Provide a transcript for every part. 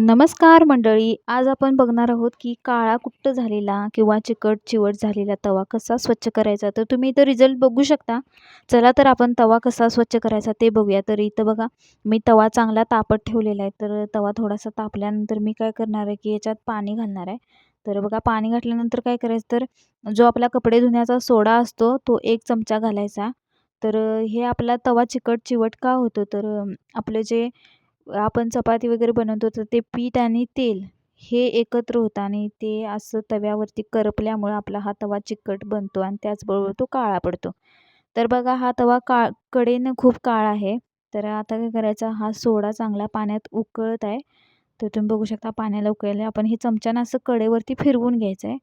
नमस्कार मंडळी आज आपण बघणार आहोत की काळा कुट्ट झालेला किंवा चिकट चिवट झालेला तवा कसा स्वच्छ करायचा. तर तुम्ही इथं रिझल्ट बघू शकता. चला तर आपण तवा कसा स्वच्छ करायचा ते बघूया. तर इथं बघा मी तवा चांगला तापत ठेवलेला आहे. तर तवा थोडासा तापल्यानंतर मी काय करणार आहे की याच्यात पाणी घालणार आहे. तर बघा पाणी घातल्यानंतर काय करायचं तर जो आपला कपडे धुण्याचा सोडा असतो तो एक चमचा घालायचा. तर हे आपला तवा चिकट चिवट का होतो? तर आपलं जे आपण चपाती वगैरे बनवतो तर ते पीठ आणि तेल हे एकत्र होतं आणि ते असं तव्यावरती करपल्यामुळं आपला हा तवा चिकट बनतो आणि त्याचबरोबर तो काळा पडतो. तर बघा हा तवा का कडेनं खूप काळा आहे. तर आता काय करायचा हा सोडा चांगला पाण्यात उकळत आहे. तर तुम्ही बघू शकता पाण्याला उकळले आपण हे चमच्यानं असं कडेवरती फिरवून घ्यायचं आहे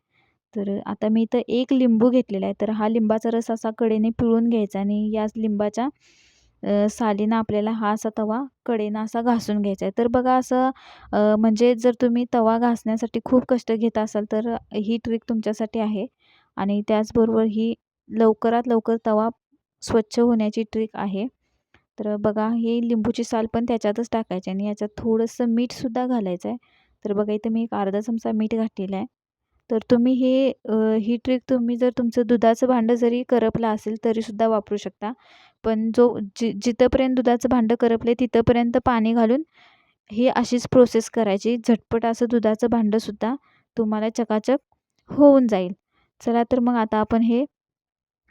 तर आता मी इथं एक लिंबू घेतलेला आहे. तर हा लिंबाचा रस असा कडेने पिळून घ्यायचा आणि याच लिंबाच्या सालीनं आपल्याला हा असा तवा कडेनं असा घासून घ्यायचा आहे तर बघा असं म्हणजे जर तुम्ही तवा घासण्यासाठी खूप कष्ट घेत असाल तर ही ट्रिक तुमच्यासाठी आहे. आणि त्याचबरोबर ही लवकरात लवकर तवा स्वच्छ होण्याची ट्रिक आहे. तर बघा ही लिंबूची साल पण त्याच्यातच टाकायची आणि याच्यात थोडंसं मीठसुद्धा घालायचं आहे तर बघा इथं मी एक अर्धा चमचा मीठ घातलेला आहे तर तुम्ही हे ही ट्रिक तुम्ही जर तुमचं दुधाचं भांडं जरी करपलं असेल तरीसुद्धा वापरू शकता. पण जो जि जिथंपर्यंत दुधाचं भांडं करपले तिथंपर्यंत पाणी घालून ही अशीच प्रोसेस करायची. झटपट असं दुधाचं भांडंसुद्धा तुम्हाला चकाचक होऊन जाईल. चला तर मग आता आपण हे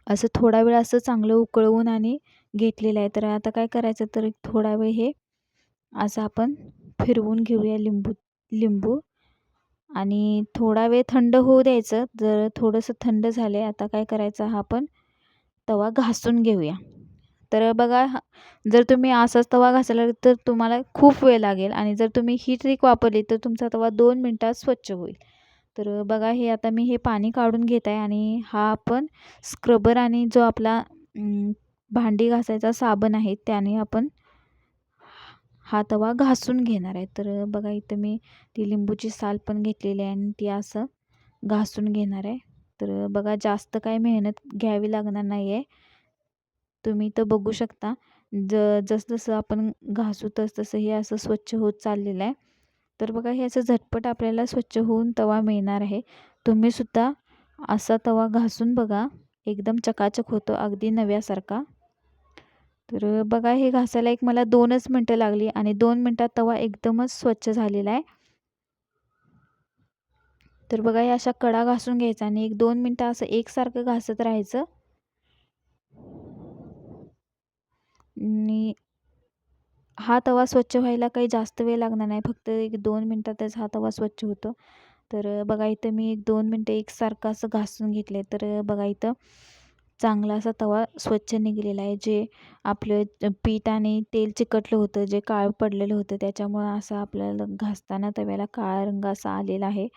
असं थोडा वेळ असं चांगलं उकळवून आणि घेतलेलं आहे. तर आता काय करायचं? तर थोडा वेळ हे असं आपण फिरवून घेऊया लिंबू लिंबू. आणि थोडा वेळ थंड होऊ द्यायचं. जर थोडंसं थंड झाले आता काय करायचं हा आपण तवा घासून घेऊया. तर बघा जर तुम्ही असाच तवा घासला तर तुम्हाला खूप वेळ लागेल आणि जर तुम्ही ही ट्रिक वापरली तर तुमचा तवा दोन मिनटात स्वच्छ होईल. तर बघा हे आता मी हे पाणी काढून घेत आहे आणि हा आपण स्क्रबर आणि जो आपला भांडी घासायचा साबण आहे त्याने आपण हा तवा घासून घेणार आहे. तर बघा इथं मी ती लिंबूची साल पण घेतलेली आहे आणि ती असं घासून घेणार आहे. तर बघा जास्त काय मेहनत घ्यावी लागणार नाही आहे. तुम्ही तर बघू शकता. ज जसजसं आपण घासू तस तसं हे असं स्वच्छ होत चाललेलं आहे. तर बघा हे असं झटपट आपल्याला स्वच्छ होऊन तवा मिळणार आहे. तुम्हीसुद्धा असा तवा घासून बघा. एकदम चकाचक होतो. अगदी नव्यासारखा. तर बघा हे घासायला एक मला दोनच मिनटं लागली आणि दोन मिनटात तवा एकदमच स्वच्छ झालेला आहे. तर बघा हे अशा कडा घासून घ्यायचा आणि एक दोन मिनटं असं एकसारखं घासत राहायचं. आणि हा तवा स्वच्छ व्हायला काही जास्त वेळ लागणार नाही फक्त एक दोन मिनटातच हा तवा स्वच्छ होतो. तर बघा इथं मी एक दोन मिनटं एकसारखं असं घासून घेतले तर बघा इथं चांगला असा तवा स्वच्छ निघालेला आहे जे आपलं पीठ आणि तेल चिकटलं होतं जे काळ पडलेलं होतं त्याच्यामुळं असं आपल्याला घासताना तव्याला काळा रंग असा आलेला आहे.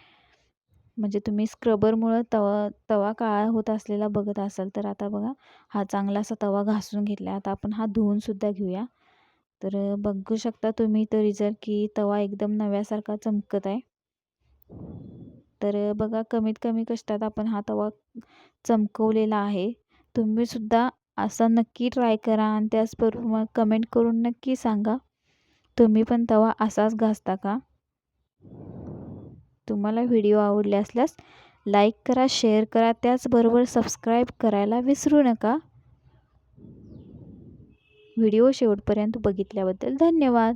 म्हणजे तुम्ही स्क्रबरमुळं तवा तवा काळा होत असलेला बघत असाल तर आता बघा हा चांगला असा तवा घासून घेतला आता आपण हा धुवूनसुद्धा घेऊया. तर बघू शकता तुम्ही तर रिझल्ट की तवा एकदम नव्यासारखा चमकत आहे. तर बघा कमीत कमी कष्टात आपण हा तवा चमकवलेला आहे. तुम्हीसुद्धा असा नक्की ट्राय करा आणि त्याचबरोबर मग कमेंट करून नक्की सांगा. तुम्ही पण तवा असाच घासता का? तुम्हाला व्हिडिओ आवडले असल्यास लाईक करा शेअर करा त्याचबरोबर सबस्क्राईब करायला विसरू नका. व्हिडिओ शेवटपर्यंत बघितल्याबद्दल धन्यवाद.